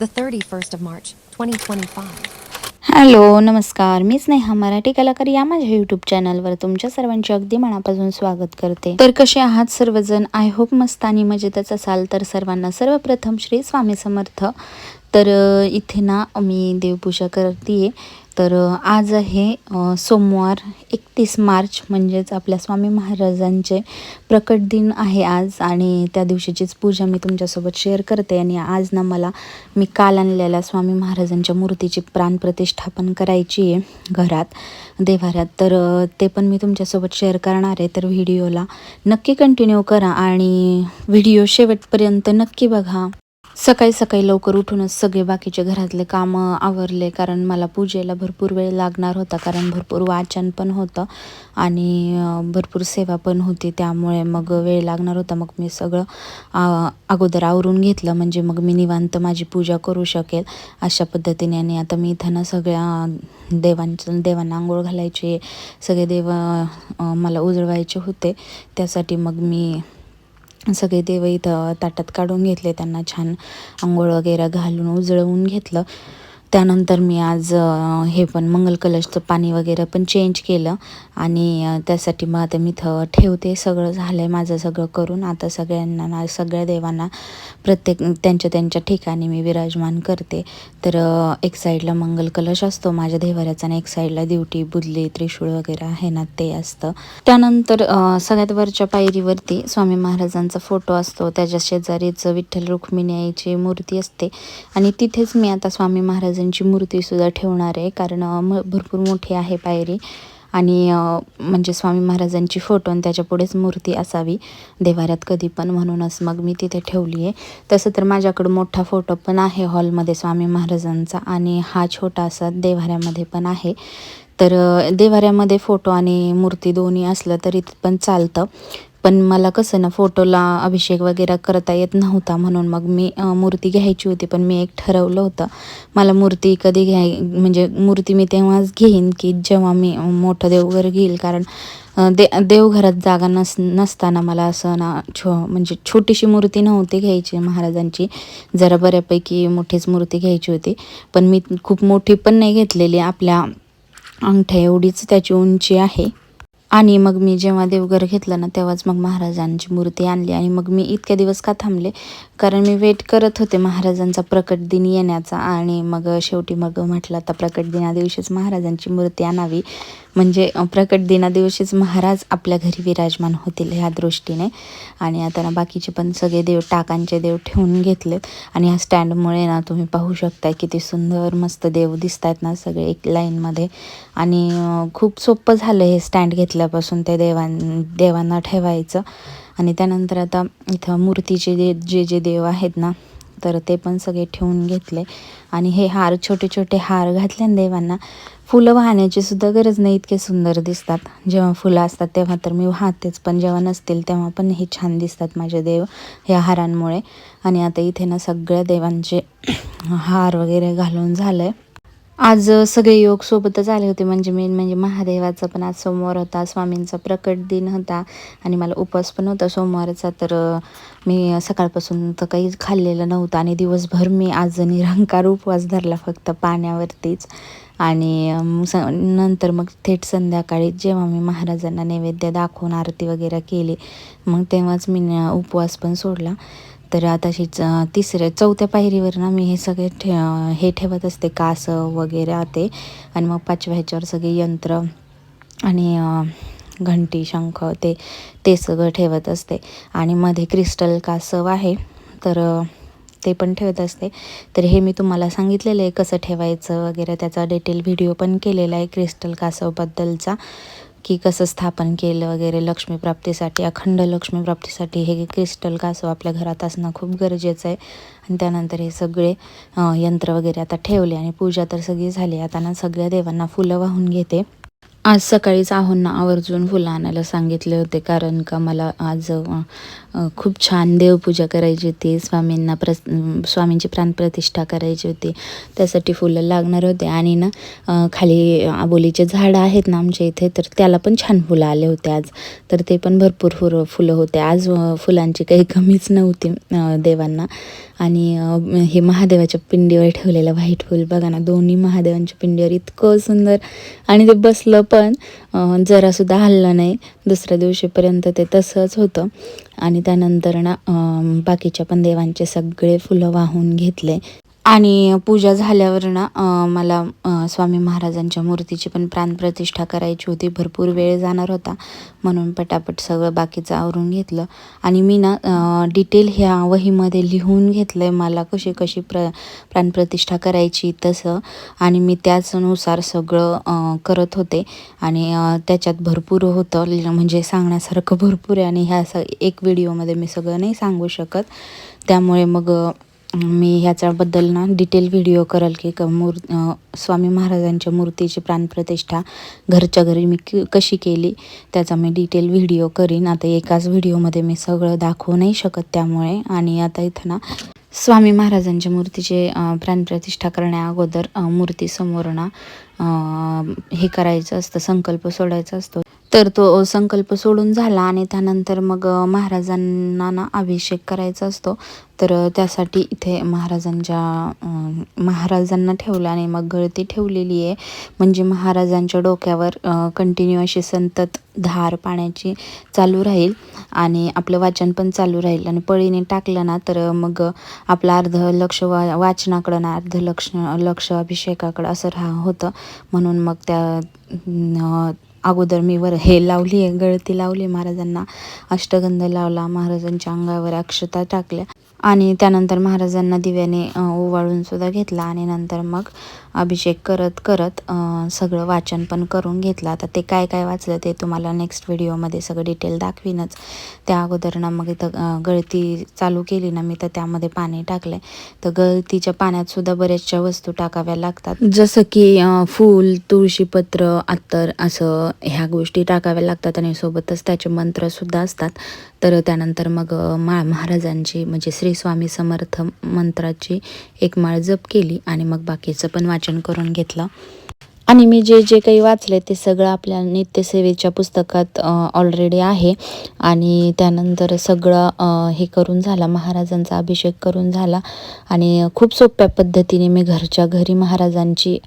the 31st of March, 2025. Hello नमस्कार. मी स्नेहा मराठी कलाकार या माझ्या यूट्यूब चॅनलवर तुमच्या सर्वांचे अगदी मनापासून स्वागत करते. तर कसे आहात सर्वजण? आय होप मस्त आणि मजेतच असाल तर सर्वांना सर्वप्रथम श्री स्वामी समर्थ. तर इथे ना मी देवपूजा करते तर आज आहे सोमवार एकतीस मार्च म्हणजेच आपल्या स्वामी महाराजांचे प्रकट दिन आहे आज आणि त्या दिवशीचीच पूजा मी तुमच्यासोबत शेअर करते आणि आज ना मला मी काल आणलेल्या स्वामी महाराजांच्या मूर्तीची प्राणप्रतिष्ठापन करायची आहे घरात देवाऱ्यात तर ते पण मी तुमच्यासोबत शेअर करणार आहे. तर व्हिडिओला नक्की कंटिन्यू करा आणि व्हिडिओ शेवटपर्यंत नक्की बघा. सकाळी सकाळी लवकर उठूनच सगळे बाकीचे घरातले कामं आवरले कारण मला पूजेला भरपूर वेळ लागणार होता कारण भरपूर वाचन पण होतं आणि भरपूर सेवा पण होती त्यामुळे मग वेळ लागणार होता. मग मी सगळं अगोदर आवरून घेतलं म्हणजे मग मी निवांत माझी पूजा करू शकेल अशा पद्धतीने. आणि आता मी इथं ना सगळ्या देवांचं देवांना आंघोळ घालायचे सगळे देव मला उजळवायचे होते. त्यासाठी मग मी सगळे देव इथं ताटात काढून घेतले त्यांना छान आंघोळ वगैरे घालून उजळवून घेतलं. त्यानंतर मी आज हे पण मंगल कलशचं पाणी वगैरे पण चेंज केलं आणि त्यासाठी मग आता मी इथं ठेवते. सगळं झालं आहे माझं सगळं करून. आता सगळ्यांना ना सगळ्या देवांना प्रत्येक त्यांच्या त्यांच्या ठिकाणी मी विराजमान करते. तर एक साईडला मंगल कलश असतो माझ्या देवाऱ्याचा आणि एक साईडला दिवटी बुदली त्रिशूळ वगैरे आहे ना ते असतं. त्यानंतर सगळ्यात वरच्या पायरीवरती स्वामी महाराजांचा फोटो असतो. त्याच्या शेजारीच विठ्ठल रुक्मिणीची मूर्ती असते. आणि तिथेच मी आता स्वामी महाराज महाराजांची मूर्तीसुद्धा ठेवणार आहे. कारण म- भरपूर मोठी आहे पायरी. आणि म्हणजे स्वामी महाराजांची फोटो आणि त्याच्यापुढेच मूर्ती असावी. देवाऱ्यात कधी पण म्हणूनच मग मी तिथे ठेवली आहे. तसं तर माझ्याकडं मोठा फोटो पण आहे हॉलमध्ये स्वामी महाराजांचा. आणि हा छोटा असा देवाऱ्यामध्ये पण आहे. तर देवाऱ्यामध्ये फोटो आणि मूर्ती दोन्ही असलं तरी पण चालतं. पण मला कसं ना फोटोला अभिषेक वगैरे करता येत नव्हता म्हणून मग मी मूर्ती घ्यायची होती पण मी एक ठरवलं होतं. मला मूर्ती कधी घ्याय म्हणजे मूर्ती मी तेव्हाच घेईन की जेव्हा मी मोठं देवघर घेईल. कारण दे देवघरात जागा नस नसताना मला असं ना छो म्हणजे छोटीशी मूर्ती नव्हती घ्यायची महाराजांची. जरा बऱ्यापैकी मोठीच मूर्ती घ्यायची होती. पण मी खूप मोठी पण नाही घेतलेली. आपल्या अंगठ्या एवढीच त्याची उंची आहे. आणि मग मी जेव्हा देवघर घेतलं ना तेव्हाच मग महाराजांची मूर्ती आणली आणि मग मी इतक्या दिवस का थांबले? कारण मी वेट करत होते महाराजांचा प्रकट दिन येण्याचा आणि मग शेवटी मग म्हटलं आता प्रकट दिना दिवशीच महाराजांची मूर्ती आणावी. म्हणजे प्रकट दिना दिवशीच महाराज आपल्या घरी विराजमान होतील ह्या दृष्टीने. आणि आता ना बाकीचे पण सगळे देव टाकांचे देव ठेवून घेतलेत. आणि ह्या स्टँडमुळे ना तुम्ही पाहू शकताय किती सुंदर मस्त देव दिसत आहेत ना सगळे एक लाईनमध्ये. आणि खूप सोपं झालं हे स्टँड घेतल्यापासून ते देवां देवांना ठेवायचं. आणि त्यानंतर आता इथं मूर्तीचे जे जे जे देव आहेत ना तर ते पण सगळे ठेवून घेतले. आणि हे हार छोटे छोटे हार घातले देवांना. फुलं वाहण्याची सुद्धा गरज नाही इतके सुंदर दिसतात. जेव्हा फुलं असतात तेव्हा तर मी वाहतेच. पण जेव्हा नसतील तेव्हा पण हे छान दिसतात माझे देव या हारांमुळे. आणि आता इथे ना सगळ्या देवांचे हार वगैरे घालून झालं आहे आज सगळे योग सोबतच आले होते. म्हणजे मेन म्हणजे महादेवाचा पण आज सोमवार होता. स्वामींचा प्रकट दिन होता. आणि मला उपवास पण होता सोमवारचा. तर मी सकाळपासून तर काहीच खाल्लेलं नव्हतं. आणि दिवसभर मी आज निरंकार उपवास धरला फक्त पाण्यावरतीच. आणि स नंतर मग थेट संध्याकाळी जेव्हा मी महाराजांना नैवेद्य दाखवून आरती वगैरे केली मग तेव्हाच मी उपवास पण सोडला. तर आता तिसऱ्या चौथ्या पायरीवर ना मी हे सगळे ठे हे ठेवत असते कासव वगैरे ते आणि मग पाचव्या ह्याच्यावर सगळे यंत्र आणि घंटी शंख ते ते सगळं ठेवत असते. आणि मध्ये क्रिस्टल कासव आहे. तर ते पण ठेवत असते. तर हे मी तुम्हाला सांगितलेलं आहे कसं ठेवायचं वगैरे. त्याचा डिटेल व्हिडिओ पण केलेला आहे क्रिस्टल कासवबद्दलचा की कसं स्थापन केलं वगैरे. लक्ष्मीप्राप्तीसाठी अखंड लक्ष्मीप्राप्तीसाठी हे क्रिस्टल कासव आपल्या घरात असणं खूप गरजेचं आहे. आणि त्यानंतर हे सगळे यंत्र वगैरे आता ठेवले आणि पूजा तर सगळी झाली. आता ना सगळ्या देवांना फुलं वाहून घेते. आज सकाळीच आहोंना आवर्जून फुलं आणायला सांगितले होते कारण का मला आज खूप छान देवपूजा करायची होती. स्वामींना प्रस स्वामींची प्राणप्रतिष्ठा करायची होती. त्यासाठी फुलं लागणार होते. आणि ना खाली आबोलीचे झाडं आहेत ना आमच्या इथे तर त्याला पण छान फुलं आले होते आज. तर ते पण भरपूर फुलं फुलं होते. आज फुलांची काही कमीच नव्हती देवांना. आणि हे महादेवाच्या पिंडीवर ठेवलेलं व्हाईट फूल. बघा ना दोन्ही महादेवांच्या पिंडीवर इतकं सुंदर. आणि ते बसलं पण जरासुद्धा हललं नाही. दुसऱ्या दिवशीपर्यंत ते तसंच होतं. आणि त्यानंतर ना बाकीच्या पण देवांचे सगळे फुलं वाहून घेतले. आणि पूजा झाल्यावर ना मला स्वामी महाराजांच्या मूर्तीची पण प्राणप्रतिष्ठा करायची होती. भरपूर वेळ जाणार होता. म्हणून पटापट सगळं बाकीचं आवरून घेतलं. आणि मी ना डिटेल ह्या वहीमध्ये लिहून घेतलं आहे मला कशी कशी प्र प्राणप्रतिष्ठा करायची तसं. आणि मी त्याचनुसार सगळं करत होते. आणि त्याच्यात भरपूर होतं. म्हणजे सांगण्यासारखं भरपूर आहे. आणि ह्या स एक व्हिडिओमध्ये मी सगळं नाही सांगू शकत. त्यामुळे मग मी ह्याच्याबद्दल ना डिटेल व्हिडिओ करेल की क मूर स्वामी महाराजांच्या मूर्तीची प्राणप्रतिष्ठा घरच्या घरी मी क कशी केली त्याचा मी डिटेल व्हिडिओ करीन. आता एकाच व्हिडिओमध्ये मी सगळं दाखवू नाही शकत त्यामुळे. आणि आता इथं ना स्वामी महाराजांच्या मूर्तीचे प्राणप्रतिष्ठा करण्या अगोदर मूर्तीसमोर ना हे करायचं असतं संकल्प सोडायचा असतो. तर तो संकल्प सोडून झाला आणि त्यानंतर मग महाराजांना ना अभिषेक करायचा असतो. तर त्यासाठी इथे महाराजांच्या महाराजांना ठेवलं आणि मग गळती ठेवलेली आहे. म्हणजे महाराजांच्या डोक्यावर कंटिन्यू अशी संतत धार पाण्याची चालू राहील आणि आपलं वाचन पण चालू राहील. आणि पळीने टाकलं ना तर मग आपलं अर्ध लक्ष वा वाचनाकडं ना अर्ध लक्ष लक्ष अभिषेकाकडं असं राहा होतं. म्हणून मग त्या अगोदर मी वर हे लावली आहे गळती लावली महाराजांना. अष्टगंध लावला महाराजांच्या अंगावर अक्षता टाकल्या. आणि त्यानंतर महाराजांना दिव्याने ओवाळून सुद्धा घेतला आणि नंतर मग अभिषेक करत करत सगळं वाचन पण करून घेतलं. आता ते काय काय वाचलं ते तुम्हाला नेक्स्ट व्हिडिओमध्ये सगळं डिटेल दाखवीनच. त्या अगोदर ना मग इथं गळती चालू केली ना मी तर त्यामध्ये पाणी टाकले तर गळतीच्या पाण्यात सुद्धा बऱ्याचशा वस्तू टाकाव्या लागतात. जसं की फूल तुळशीपत्र अत्तर असं ह्या गोष्टी टाकाव्या लागतात आणि सोबतच त्याचे मंत्रसुद्धा असतात. तर त्यानंतर मग माळ मा महाराजांची म्हणजे श्री स्वामी समर्थ मंत्राची एक माळ जप केली आणि मग बाकीचं पण वाचन करून घेतलं. आणि मी जे जे काही वाचले ते सगळं आपल्या नित्यसेवेच्या पुस्तकात ऑलरेडी आहे. आणि त्यानंतर सगळं हे करून झाला महाराजांचा अभिषेक करून झाला. आणि खूप सोप्या पद्धतीने मी घरच्या घरी महाराजांची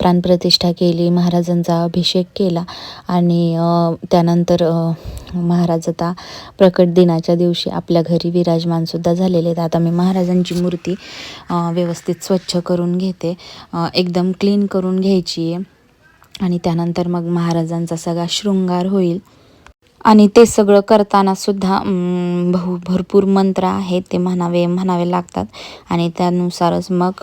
प्राणप्रतिष्ठा केली महाराजांचा अभिषेक केला. आणि त्यानंतर महाराज आता प्रकट दिनाच्या दिवशी आपल्या घरी विराजमानसुद्धा झालेले आहेत. आता मी महाराजांची मूर्ती व्यवस्थित स्वच्छ करून घेते. एकदम क्लीन करून घ्यायची आहे. आणि त्यानंतर मग महाराजांचा सगळा शृंगार होईल. आणि ते सगळं करताना सुद्धा बहु भरपूर मंत्र आहेत ते म्हणावे म्हणावे लागतात. आणि त्यानुसारच मग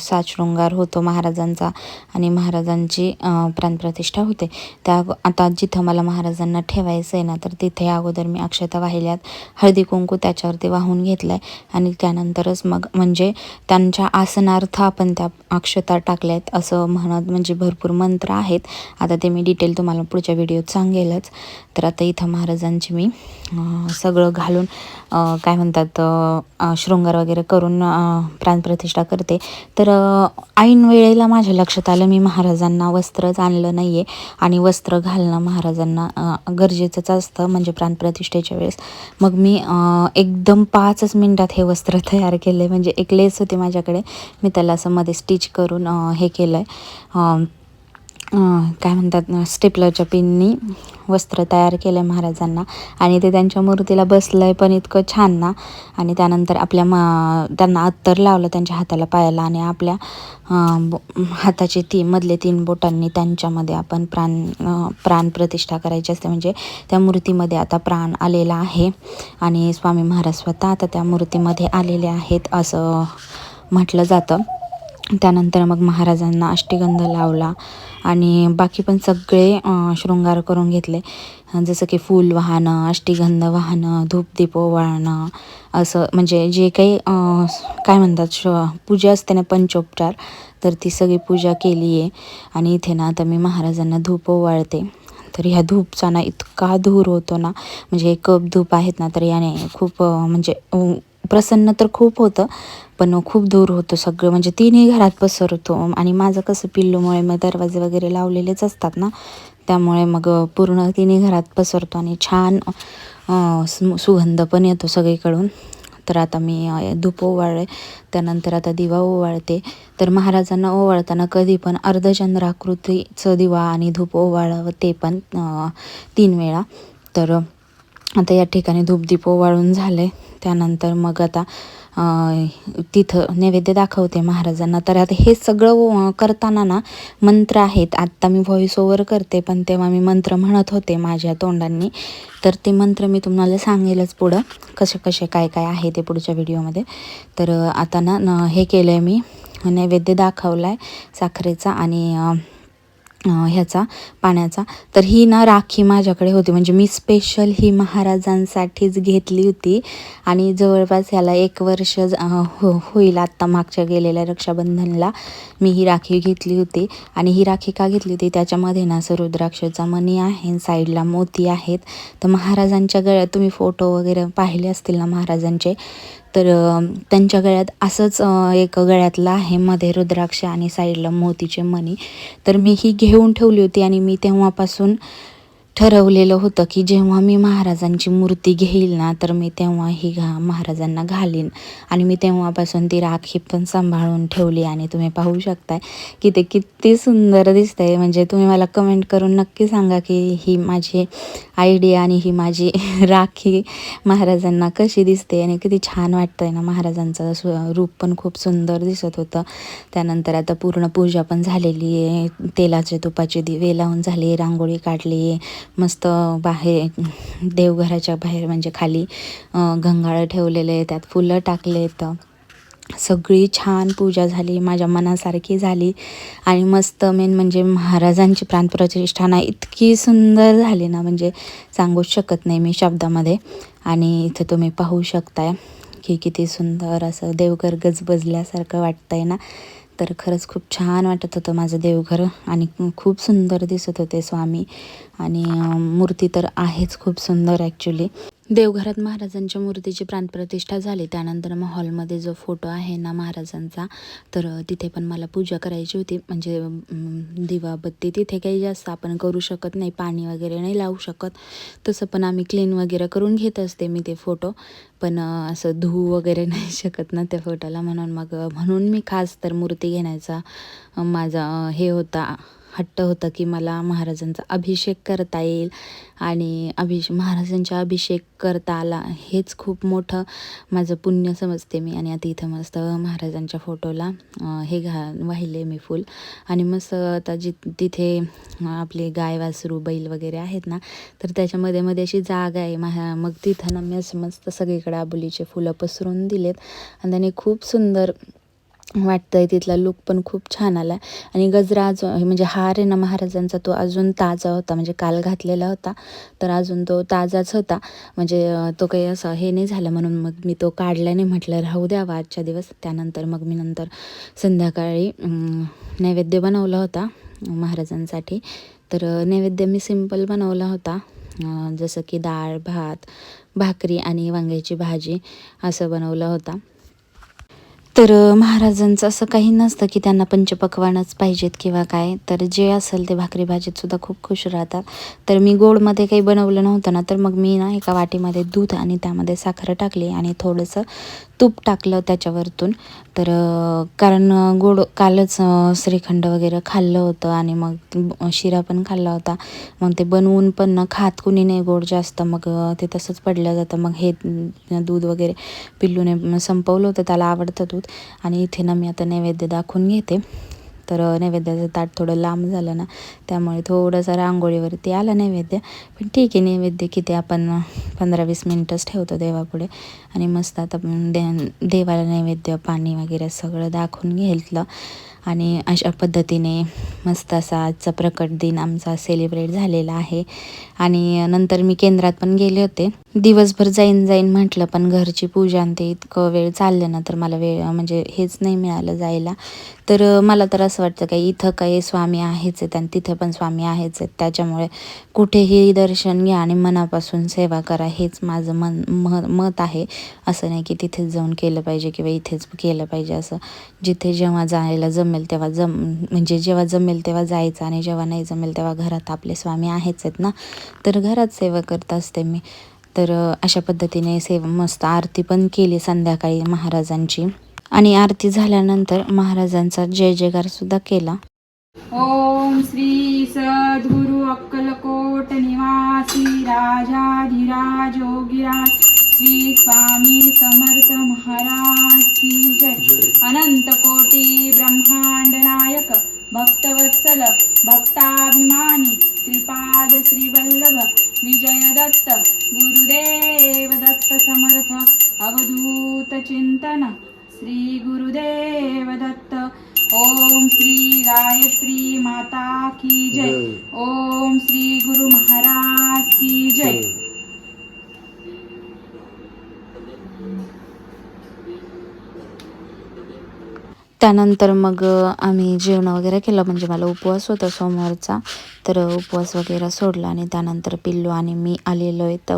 साचृंगार होतो महाराजांचा आणि महाराजांची प्राणप्रतिष्ठा होते. त्या आता जिथं मला महाराजांना ठेवायचं आहे ना तर तिथे अगोदर मी अक्षता वाहिल्यात हळदी कुंकू त्याच्यावरती वाहून घेतलं आहे आणि त्यानंतरच मग म्हणजे त्यांच्या आसनार्थ आपण त्या अक्षता टाकल्यात असं म्हणत म्हणजे भरपूर मंत्र आहेत. आता ते मी डिटेल तुम्हाला पुढच्या व्हिडिओत सांगेलच. तर आता इथं महाराजांची मी सगळं घालून काय म्हणतात शृंगार वगैरे करून प्राणप्रतिष्ठा करते. तर ऐन वेळेला माझ्या लक्षात आलं मी महाराजांना वस्त्रच आणलं नाही आहे आणि वस्त्र घालणं महाराजांना गरजेचंच असतं म्हणजे प्राणप्रतिष्ठेच्या वेळेस. मग मी एकदम पाचच मिनटात हे वस्त्र तयार केले म्हणजे एक लेस होती माझ्याकडे. मी त्याला असं मध्ये स्टिच करून हे केलं आहे काय म्हणतात स्टेपलरच्या पिननी वस्त्र तयार केलं आहे महाराजांना. आणि ते त्यांच्या मूर्तीला बसलं आहे पण इतकं छान ना. आणि त्यानंतर आपल्या मा त्यांना अत्तर लावलं त्यांच्या हाताला पायाला आणि आपल्या हाताचे ती मधले तीन बोटांनी त्यांच्यामध्ये आपण प्राण प्राण प्रतिष्ठा करायची असते. म्हणजे त्या मूर्तीमध्ये आता प्राण आलेला आहे. आणि स्वामी महाराज स्वतः आता त्या मूर्तीमध्ये आलेले आहेत असं म्हटलं जातं. त्यानंतर मग महाराजांना अष्टगंध लावला. आणि बाकी पण सगळे शृंगार करून घेतले. जसं की फूल वाहनं अष्टिगंध वाहनं धूपदीप ओवाळणं असं म्हणजे जे काही काय म्हणतात श पूजा असते ना पंचोपचार तर ती सगळी पूजा केली आहे. आणि इथे ना आता मी महाराजांना धूप ओवाळते. तर ह्या धूपचा ना इतका धूर होतो ना म्हणजे कप धूप आहेत ना तर याने खूप म्हणजे प्रसन्न तर खूप होतं पण खूप दूर होतं सगळं. म्हणजे तिन्ही घरात पसरतो. आणि माझं कसं पिल्लूमुळे मग दरवाजे वगैरे लावलेलेच असतात ना त्यामुळे मग पूर्ण तिन्ही घरात पसरतो आणि छान सु- सुगंध पण येतो सगळीकडून. तर आता मी धूप ओवाळले त्यानंतर आता दिवा ओवाळते. तर महाराजांना ओवाळताना कधी पण अर्धचंद्राकृतीचं दिवा आणि धूप ओवाळावं ते पण तीन वेळा. तर आता या ठिकाणी धूपदीप ओवाळून झाले त्यानंतर मग आता तिथं नैवेद्य दाखवते महाराजांना. तर आता हे सगळं करताना ना मंत्र आहेत. आत्ता मी व्हॉइस ओव्हर करते पण तेव्हा मी मंत्र म्हणत होते माझ्या तोंडांनी. तर ते मंत्र मी तुम्हाला सांगेलच पुढं कसे कसे काय काय आहे ते पुढच्या व्हिडिओमध्ये. तर आता ना हे केलं आहे मी. नैवेद्य दाखवला आहे साखरेचा आणि ह्याचा पाण्याचा. तर ही ना राखी माझ्याकडे होती. म्हणजे मी स्पेशल ही महाराजांसाठीच घेतली होती. आणि जवळपास ह्याला एक वर्ष हो होईल आत्ता मागच्या गेलेल्या रक्षाबंधनला. मी ही राखी घेतली होती. आणि ही राखी का घेतली होती? त्याच्यामध्ये ना असं रुद्राक्षचा मणी आहे साईडला मोती आहेत. तर महाराजांच्या गळ्यात तुम्ही फोटो वगैरे पाहिले असतील ना महाराजांचे? तर त्यांच्या गळ्यात असंच एक गळ्यातलं आहे मध्ये रुद्राक्ष आणि साईडला मोतीचे मणी. तर मी ही घेऊन ठेवली होती आणि मी तेव्हापासून ठरवलेलं होतं की जेव्हा मी महाराजांची मूर्ती घेईल ना तर मी तेव्हा ही घा महाराजांना घालीन. आणि मी तेव्हापासून ती राखी पण सांभाळून ठेवली. आणि तुम्ही पाहू शकताय की ते किती सुंदर दिसतंय. म्हणजे तुम्ही मला कमेंट करून नक्की सांगा की ही माझी आयडिया आणि ही माझी राखी महाराजांना कशी दिसते. आणि किती छान वाटतंय ना महाराजांचं सु- रूप पण खूप सुंदर दिसत होतं. त्यानंतर आता पूर्ण पूजा पण झालेली आहे. तेलाचे तुपाचे दिवे लावून झाली रांगोळी काढली. आहे मस्त बाहेर देवघराच्या बाहेर म्हणजे खाली गंगाळं ठेवलेले आहे त्यात फुलं टाकले आहेत सगळी छान पूजा झाली माझ्या मनासारखी झाली. आणि मस्त मेन म्हणजे महाराजांची प्राणप्रतिष्ठाना इतकी सुंदर झाली ना म्हणजे सांगूच शकत नाही मी शब्दामध्ये. आणि इथं तुम्ही पाहू शकताय की किती सुंदर असं देवघर गजबजल्यासारखं वाटतंय ना. तर खरंच खूप छान वाटत होतं माझं देवघर आणि खूप सुंदर दिसत होते स्वामी. आणि मूर्ती तर आहेच खूप सुंदर ॲक्च्युली देवघरात महाराजांच्या मूर्तीची प्राणप्रतिष्ठा झाली. त्यानंतर मग हॉलमध्ये जो फोटो आहे ना महाराजांचा तर तिथे पण मला पूजा करायची होती. म्हणजे दिवाबत्ती तिथे काही जास्त आपण करू शकत नाही. पाणी वगैरे नाही लावू शकत. तसं पण आम्ही क्लीन वगैरे करून घेत असते मी ते फोटो. पण असं धुवू वगैरे नाही शकत ना त्या फोटोला म्हणून मग म्हणून मी खास तर मूर्ती घेण्याचा माझा हे होता. हट्ट होता की मला महाराजांचा अभिषेक करता येईल आणि अभिष महाराजांचा अभिषेक करता आला हेच खूप मोठं माझं पुण्य समजते मी. आणि आता इथं मस्त महाराजांच्या फोटोला हे घा वाहिले मी फूल. आणि मस्त आता जि तिथे आपले गाय वासरू बैल वगैरे आहेत ना तर त्याच्यामध्ये मध्ये अशी जागा आहे. महा मग तिथं ना मी असं मस्त सगळीकडे आबुलीचे फुलं पसरून दिलेत. आणि त्याने खूप सुंदर वाटतंय तिथला लुक पण खूप छान आला आणि गजरा जो म्हणजे हार आहे ना महाराजांचा तो अजून ताजा होता म्हणजे काल घातलेला होता तर अजून तो ताजाच होता. म्हणजे तो काही असं हे नाही झालं म्हणून मग मी तो काढला नाही म्हटलं राहू द्यावा आजच्या दिवस. त्यानंतर मग मी नंतर संध्याकाळी नैवेद्य बनवला होता महाराजांसाठी. तर नैवेद्य मी सिंपल बनवला होता. जसं की डाळ भात भाकरी आणि वांग्याची भाजी असं बनवलं होता. तर महाराजांचं असं काही नसतं की त्यांना पंचपक्वानच पाहिजेत किंवा काय. तर जे असेल ते भाकरी भाजीत सुद्धा खूप खुश राहतात. तर मी गोडमध्ये काही बनवलं नव्हतं ना तर मग मी ना एका वाटीमध्ये दूध आणि त्यामध्ये साखर टाकली आणि थोडंसं तूप टाकलं त्याच्यावरतून. तर कारण गोड कालच श्रीखंड वगैरे खाल्लं होतं आणि मग शिरा पण खाल्ला होता. मग ते बनवून पण ना खात कुणी नाही गोड जास्त. मग ते तसंच पडलं जातं. मग हे दूध वगैरे पिल्लूने संपवलं होतं. त्याला आवडतं दूध. आणि इथे ना मी आता नैवेद्य दाखवून घेते. तर नैवेद्याचं ताट थोडं लांब झालं ना त्यामुळे थोडंसं रांगोळीवरती आला नैवेद्य. पण ठीक आहे नैवेद्य किती आपण पंधरा वीस मिनटंच ठेवतो देवापुढे. आणि मस्त आता दे देवाला नैवेद्य पाणी वगैरे सगळं दाखवून घेतलं. आणि अशा पद्धतीने मस्त असा आजचा प्रकट दिन आमचा सेलिब्रेट झालेला आहे. आणि नंतर मी केंद्रात पण गेले होते. दिवसभर जाईन जाईन म्हटलं पण घरची पूजा आणि ते इतकं वेळ चाललं ना तर मला वेळ म्हणजे हेच नाही मिळालं जायला. तर मला तर असं वाटतं काय इथं काही स्वामी आहेच आहेत आणि तिथं पण स्वामी आहेच आहेत. त्याच्यामुळे कुठेही दर्शन घ्या आणि मनापासून सेवा करा हेच माझं मन म मत आहे. असं नाही की तिथेच जाऊन केलं पाहिजे किंवा इथेच केलं पाहिजे असं. जिथे जेव्हा जायला जमेल तेव्हा जम म्हणजे जेव्हा जमेल तेव्हा जायचं आणि जेव्हा नाही जमेल तेव्हा घरात आपले स्वामी आहेच आहेत ना. तर घरात सेवा करत असते मी. तर अशा पद्धतीने सेव मस्त आरती पण केली संध्याकाळी महाराजांची. आणि आरती झाल्यानंतर महाराजांचा जय जयकार सुद्धा केला. ओम श्री सद्गुरु अक्कलकोट निवासी राजाधिराज योगीराज श्री स्वामी समर्थ महाराज की जय. अनंत कोटी ब्रह्मांड नायक भक्तवत्सल भक्ताभिमानी श्रीपाद श्रीवल्लभ विजयदत्त गुरुदेव दत्त समर्थ अवधूत चिंतन श्री गुरुदेव दत्त ओम श्री गायत्री माता की जय। ओम श्री गुरु महाराज की जय। त्यानंतर मग आम्ही जेवण वगैरे केलं. म्हणजे मला उपवास होता सोमवारचा. तर उपवास वगैरे सोडला आणि त्यानंतर पिल्लू आणि मी आलेलो आहेत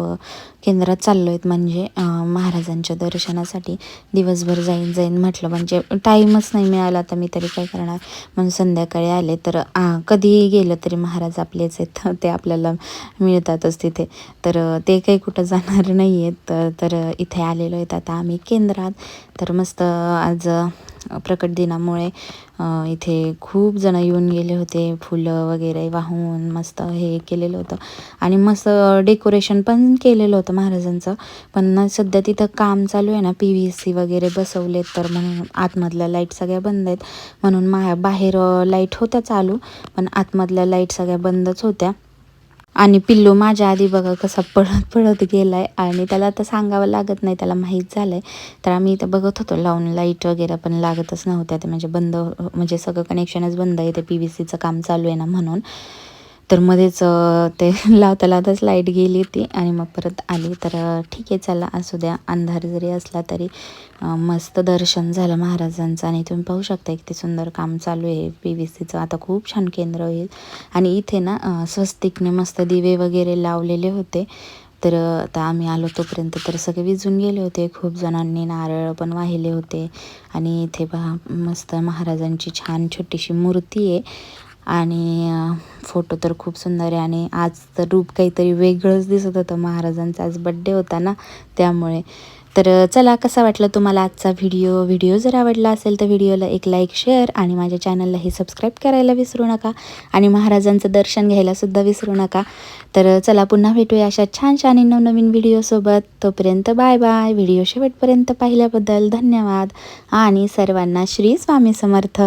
केंद्रात चाललो आहेत. म्हणजे महाराजांच्या दर्शनासाठी दिवसभर जाईन जाईन म्हटलं. म्हणजे टाईमच नाही मिळाला. तर मी तरी काय करणार? म्हणून संध्याकाळी आले. तर कधीही गेलं तरी महाराज आपलेच आहेत. ते आपल्याला मिळतातच तिथे. तर ते काही कुठं जाणार नाही आहेत तर इथे आलेलो आहेत. आता आम्ही केंद्रात. तर मस्त आज प्रकट दिनामुळे इथे खूप जणं येऊन गेले होते फुलं वगैरे वाहून मस्त हे केलेलं होतं. आणि मस्त डेकोरेशन पण केलेलं होतं महाराजांचं. पण सध्या तिथं काम चालू आहे ना पी व्ही सी वगैरे बसवलेत तर म्हणून आतमधल्या लाइट सगळ्या बंद आहेत. म्हणून मा बाहेर लाइट होत्या चालू पण आतमधल्या लाइट सगळ्या बंदच होत्या. आणि पिल्लू माझ्या आधी बघा कसा पळत पळत गेला आहे आणि त्याला आता सांगावं लागत नाही त्याला माहीत झालं आहे तर आम्ही इथं बघत होतो लावून लाइट वगैरे पण लागतच नव्हत्या ते म्हणजे बंद म्हणजे सगळं कनेक्शनच बंद आहे ते पी व्ही सीचं काम चालू आहे ना म्हणून. तर मध्येच ते लावता लावताच लाइट गेली होती आणि मग परत आली. तर ठीक आहे चला असू द्या. अंधार जरी असला तरी मस्त दर्शन झालं महाराजांचं. आणि तुम्ही पाहू शकता किती सुंदर काम चालू आहे. पी व्ही सीचं आता खूप छान केंद्र होईल आणि इथे ना स्वस्तिकने मस्त दिवे वगैरे लावलेले होते. तर आता आम्ही आलो तोपर्यंत तर सगळे विजून गेले होते. खूप जणांनी नारळ पण वाहिले होते. आणि इथे पहा मस्त महाराजांची छान छोटीशी मूर्ती आहे. आणि फोटो तर खूप सुंदर आहे आणि आज तर रूप काहीतरी वेगळंच दिसत होतं. महाराजांचा आज बड्डे होता ना त्यामुळे. तर चला कसा वाटला तुम्हाला आजचा व्हिडिओ व्हिडिओ जर आवडला असेल तर व्हिडिओला एक लाईक शेअर आणि माझ्या चॅनललाही सबस्क्राईब करायला विसरू नका. आणि महाराजांचं दर्शन घ्यायलासुद्धा विसरू नका. तर चला पुन्हा भेटूया अशा छान छान आणि नवनवीन व्हिडिओसोबत तोपर्यंत बाय बाय व्हिडिओ शेवटपर्यंत पाहिल्याबद्दल धन्यवाद. आणि सर्वांना श्री स्वामी समर्थ.